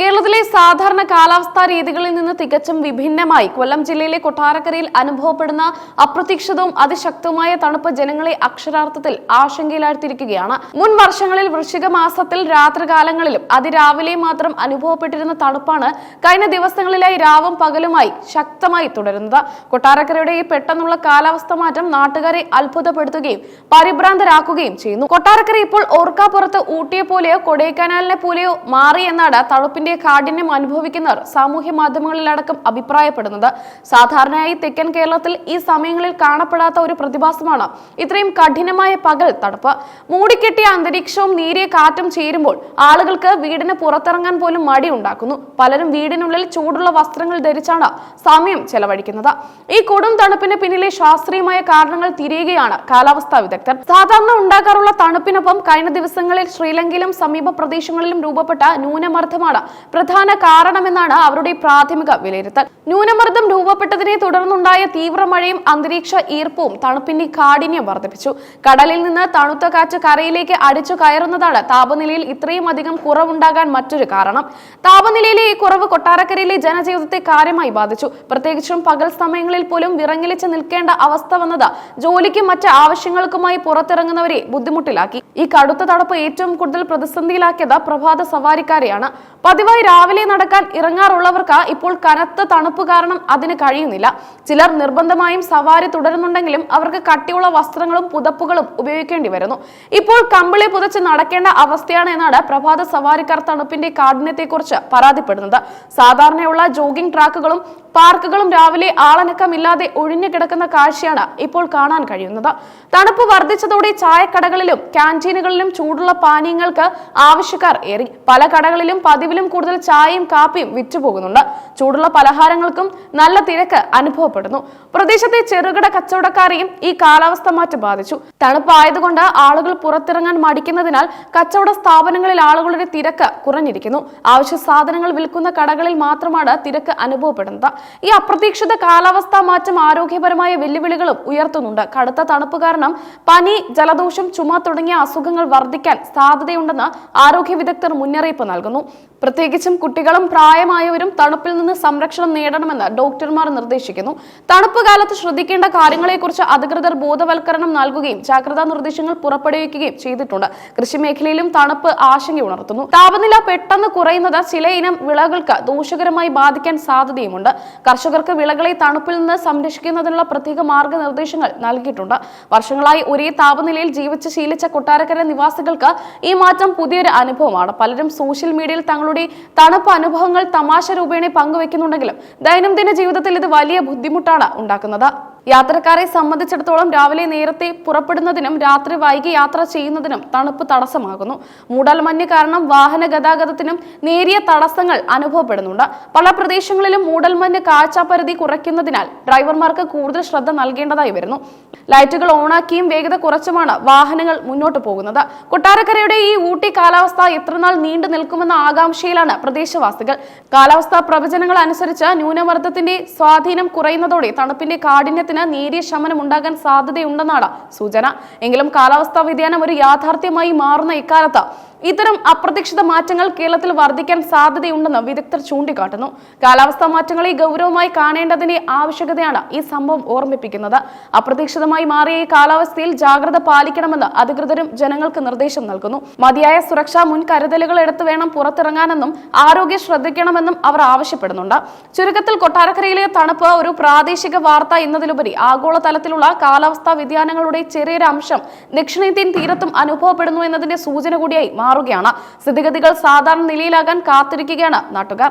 കേരളത്തിലെ സാധാരണ കാലാവസ്ഥാ രീതികളിൽ നിന്ന് തികച്ചും വിഭിന്നമായി കൊല്ലം ജില്ലയിലെ കൊട്ടാരക്കരയിൽ അനുഭവപ്പെടുന്ന അപ്രതീക്ഷിതവും അതിശക്തവുമായ തണുപ്പ് ജനങ്ങളെ അക്ഷരാർത്ഥത്തിൽ ആശങ്കയിലാഴ്ത്തിയിരിക്കുകയാണ്. മുൻ വർഷങ്ങളിൽ വൃശ്ചിക മാസത്തിൽ രാത്രികാലങ്ങളിലും അതിരാവിലെ മാത്രം അനുഭവപ്പെട്ടിരുന്ന തണുപ്പാണ് കഴിഞ്ഞ ദിവസങ്ങളിലായി രാവും പകലുമായി ശക്തമായി തുടരുന്നത്. കൊട്ടാരക്കരയുടെ ഈ പെട്ടെന്നുള്ള കാലാവസ്ഥ മാറ്റം നാട്ടുകാരെ അത്ഭുതപ്പെടുത്തുകയും പരിഭ്രാന്തരാക്കുകയും ചെയ്യുന്നു. കൊട്ടാരക്കര ഇപ്പോൾ ഓർക്കാപ്പുറത്ത് ഊട്ടിയെ പോലെയോ കൊടൈക്കനാലിനെ പോലെയോ മാറി എന്നാണ് തണുപ്പിന്റെ കാഠിന്യം അനുഭവിക്കുന്നവർ സാമൂഹ്യ മാധ്യമങ്ങളിലടക്കം അഭിപ്രായപ്പെടുന്നത്. സാധാരണയായി തെക്കൻ കേരളത്തിൽ ഈ സമയങ്ങളിൽ കാണപ്പെടാത്ത ഒരു പ്രതിഭാസമാണ് ഇത്രയും കഠിനമായ പകൽ തണുപ്പ്. മൂടിക്കെട്ടിയ അന്തരീക്ഷവും നേരിയ കാറ്റും ചേരുമ്പോൾ ആളുകൾക്ക് വീടിന് പുറത്തിറങ്ങാൻ പോലും മടി ഉണ്ടാക്കുന്നു. പലരും വീടിനുള്ളിൽ ചൂടുള്ള വസ്ത്രങ്ങൾ ധരിച്ചാണ് സമയം ചെലവഴിക്കുന്നത്. ഈ കൊടും തണുപ്പിന് പിന്നിലെ ശാസ്ത്രീയമായ കാരണങ്ങൾ തിരിയുകയാണ് കാലാവസ്ഥാ വിദഗ്ധർ. സാധാരണ ഉണ്ടാകാറുള്ള തണുപ്പിനൊപ്പം കഴിഞ്ഞ ദിവസങ്ങളിൽ ശ്രീലങ്കയിലും സമീപ പ്രദേശങ്ങളിലും രൂപപ്പെട്ട ന്യൂനമർദ്ദമാണ് പ്രധാന കാരണമെന്നാണ് അവരുടെ പ്രാഥമിക വിലയിരുത്തൽ. ന്യൂനമർദ്ദം രൂപപ്പെട്ടതിനെ തുടർന്നുണ്ടായ തീവ്രമഴയും അന്തരീക്ഷ ഈർപ്പവും തണുപ്പിന്റെ കാഠിന്യം വർദ്ധിപ്പിച്ചു. കടലിൽ നിന്ന് തണുത്ത കാറ്റ് കരയിലേക്ക് അടിച്ചു കയറുന്നതാണ് താപനിലയിൽ ഇത്രയും അധികം കുറവുണ്ടാകാൻ മറ്റൊരു കാരണം. താപനിലയിലെ ഈ കുറവ് കൊട്ടാരക്കരയിലെ ജനജീവിതത്തെ കാര്യമായി ബാധിച്ചു. പ്രത്യേകിച്ചും പകൽ സമയങ്ങളിൽ പോലും വിറങ്ങലിച്ച് നിൽക്കേണ്ട അവസ്ഥ വന്നത് ജോലിക്കും മറ്റ് ആവശ്യങ്ങൾക്കുമായി പുറത്തിറങ്ങുന്നവരെ ബുദ്ധിമുട്ടിലാക്കി. ഈ കടുത്ത തണുപ്പ് ഏറ്റവും കൂടുതൽ പ്രതിസന്ധിയിലാക്കിയത് പ്രഭാത സവാരിക്കാരെയാണ്. പതിവായി രാവിലെ നടക്കാൻ ഇറങ്ങാറുള്ളവർക്ക് ഇപ്പോൾ കനത്ത തണുപ്പ് കാരണം അതിന് കഴിയുന്നില്ല. ചിലർ നിർബന്ധമായും സവാരി തുടരുന്നുണ്ടെങ്കിലും അവർക്ക് കട്ടിയുള്ള വസ്ത്രങ്ങളും പുതപ്പുകളും ഉപയോഗിക്കേണ്ടി വരുന്നു. ഇപ്പോൾ കമ്പിളി പുതച്ച് നടക്കേണ്ട അവസ്ഥയാണ് എന്നാണ് പ്രഭാത സവാരിക്കാർ തണുപ്പിന്റെ കാഠിന്യത്തെക്കുറിച്ച് പരാതിപ്പെടുന്നത്. സാധാരണയുള്ള ജോഗിംഗ് ട്രാക്കുകളും പാർക്കുകളും രാവിലെ ആളനക്കമില്ലാതെ ഒഴിഞ്ഞു കിടക്കുന്ന കാഴ്ചയാണ് ഇപ്പോൾ കാണാൻ കഴിയുന്നത്. തണുപ്പ് വർദ്ധിച്ചതോടെ ചായക്കടകളിലും ക്യാന്റീനുകളിലും ചൂടുള്ള പാനീയങ്ങൾക്ക് ആവശ്യക്കാർ ഏറി. പല കടകളിലും പതിവിലും കൂടുതൽ ചായയും കാപ്പിയും വിറ്റുപോകുന്നുണ്ട്. ചൂടുള്ള പലഹാരങ്ങൾക്കും നല്ല തിരക്ക് അനുഭവപ്പെടുന്നു. പ്രദേശത്തെ ചെറുകിട കച്ചവടക്കാരെയും ഈ കാലാവസ്ഥ മാറ്റം ബാധിച്ചു. തണുപ്പായതുകൊണ്ട് ആളുകൾ പുറത്തിറങ്ങാൻ മടിക്കുന്നതിനാൽ കച്ചവട സ്ഥാപനങ്ങളിൽ ആളുകളുടെ തിരക്ക് കുറഞ്ഞിരിക്കുന്നു. ആവശ്യ സാധനങ്ങൾ വിൽക്കുന്ന കടകളിൽ മാത്രമാണ് തിരക്ക് അനുഭവപ്പെടുന്നത്. ഈ അപ്രതീക്ഷിത കാലാവസ്ഥാ മാറ്റം ആരോഗ്യപരമായ വെല്ലുവിളികളും ഉയർത്തുന്നുണ്ട്. കടുത്ത തണുപ്പ് കാരണം പനി ജലദോഷം ചുമ തുടങ്ങിയ അസുഖങ്ങൾ വർദ്ധിക്കാൻ സാധ്യതയുണ്ടെന്ന് ആരോഗ്യ വിദഗ്ധർ മുന്നറിയിപ്പ് നൽകുന്നു. പ്രത്യേകിച്ചും കുട്ടികളും പ്രായമായവരും തണുപ്പിൽ നിന്ന് സംരക്ഷണം നേടണമെന്ന് ഡോക്ടർമാർ നിർദ്ദേശിക്കുന്നു. തണുപ്പ് കാലത്ത് ശ്രദ്ധിക്കേണ്ട കാര്യങ്ങളെക്കുറിച്ച് അധികൃതർ ബോധവൽക്കരണം നൽകുകയും ജാഗ്രതാ നിർദ്ദേശങ്ങൾ പുറപ്പെടുവിക്കുകയും ചെയ്തിട്ടുണ്ട്. കൃഷിമേഖലയിലും തണുപ്പ് ആശങ്ക ഉണർത്തുന്നു. താപനില പെട്ടെന്ന് കുറയുന്നത് ചില ഇനം വിളകൾക്ക് ദോഷകരമായി ബാധിക്കാൻ സാധ്യതയുമുണ്ട്. കർഷകർക്ക് വിളകളെ തണുപ്പിൽ നിന്ന് സംരക്ഷിക്കുന്നതിനുള്ള പ്രത്യേക മാർഗനിർദ്ദേശങ്ങൾ നൽകിയിട്ടുണ്ട്. വർഷങ്ങളായി ഒരേ താപനിലയിൽ ജീവിച്ച് ശീലിച്ച കൊട്ടാരക്കര നിവാസികൾക്ക് ഈ മാറ്റം പുതിയൊരു അനുഭവമാണ്. പലരും സോഷ്യൽ മീഡിയയിൽ തങ്ങളുടെ തണുപ്പ് അനുഭവങ്ങൾ തമാശ രൂപേണ പങ്കുവെക്കുന്നുണ്ടെങ്കിലും ദൈനംദിന ജീവിതത്തിൽ ഇത് വലിയ ബുദ്ധിമുട്ടാണ് ഉണ്ടാക്കുന്നത്. യാത്രക്കാരെ സംബന്ധിച്ചിടത്തോളം രാവിലെ നേരത്തെ പുറപ്പെടുന്നതിനും രാത്രി വൈകി യാത്ര ചെയ്യുന്നതിനും തണുപ്പ് തടസ്സമാകുന്നു. മൂടൽമഞ്ഞ് കാരണം വാഹന ഗതാഗതത്തിനും നേരിയ തടസ്സങ്ങൾ അനുഭവപ്പെടുന്നുണ്ട്. പല പ്രദേശങ്ങളിലും മൂടൽമഞ്ഞ് കാഴ്ചാപരിധി കുറയ്ക്കുന്നതിനാൽ ഡ്രൈവർമാർക്ക് കൂടുതൽ ശ്രദ്ധ നൽകേണ്ടതായി വരുന്നു. ലൈറ്റുകൾ ഓണാക്കിയും വേഗത കുറച്ചുമാണ് വാഹനങ്ങൾ മുന്നോട്ട് പോകുന്നത്. കൊട്ടാരക്കരയുടെ ഈ ഊട്ടി കാലാവസ്ഥ എത്രനാൾ നീണ്ടു നിൽക്കുമെന്ന ആകാംക്ഷയിലാണ് പ്രദേശവാസികൾ. കാലാവസ്ഥാ പ്രവചനങ്ങൾ അനുസരിച്ച് ന്യൂനമർദ്ദത്തിന്റെ സ്വാധീനം കുറയുന്നതോടെ തണുപ്പിന്റെ കാഠിന്യത്തിന് നേരിയ ശമനം ഉണ്ടാകാൻ സാധ്യതയുണ്ടെന്നാണ് സൂചന. എങ്കിലും കാലാവസ്ഥാ വ്യതിയാനം ഒരു യാഥാർത്ഥ്യമായി മാറുന്ന ഇക്കാലത്ത് ഇത്തരം അപ്രതീക്ഷിത മാറ്റങ്ങൾ കേരളത്തിൽ വർദ്ധിക്കാൻ സാധ്യതയുണ്ടെന്ന് വിദഗ്ധർ ചൂണ്ടിക്കാട്ടുന്നു. കാലാവസ്ഥാ മാറ്റങ്ങളെ ഗൗരവമായി കാണേണ്ടതിന്റെ ആവശ്യകതയാണ് ഈ സംഭവം ഓർമ്മിപ്പിക്കുന്നത്. അപ്രതീക്ഷിതമായി മാറിയ ഈ കാലാവസ്ഥയിൽ ജാഗ്രത പാലിക്കണമെന്ന് അധികൃതരും ജനങ്ങൾക്ക് നിർദ്ദേശം നൽകുന്നു. മതിയായ സുരക്ഷാ മുൻകരുതലുകൾ എടുത്തു വേണം പുറത്തിറങ്ങാനെന്നും ആരോഗ്യം ശ്രദ്ധിക്കണമെന്നും അവർ ആവശ്യപ്പെടുന്നുണ്ട്. ചുരുക്കത്തിൽ കൊട്ടാരക്കരയിലെ തണുപ്പ് ഒരു പ്രാദേശിക വാർത്ത എന്നതിലുപരി ആഗോളതലത്തിലുള്ള കാലാവസ്ഥാ വ്യതിയാനങ്ങളുടെ ചെറിയൊരു അംശം ദക്ഷിണേന്ത്യൻ തീരത്തും അനുഭവപ്പെടുന്നു എന്നതിന്റെ സൂചന കൂടിയായി മാറുകയാണ്. സ്ഥിതിഗതികൾ സാധാരണ നിലയിലാകാൻ കാത്തിരിക്കുകയാണ് നാട്ടുകാർ.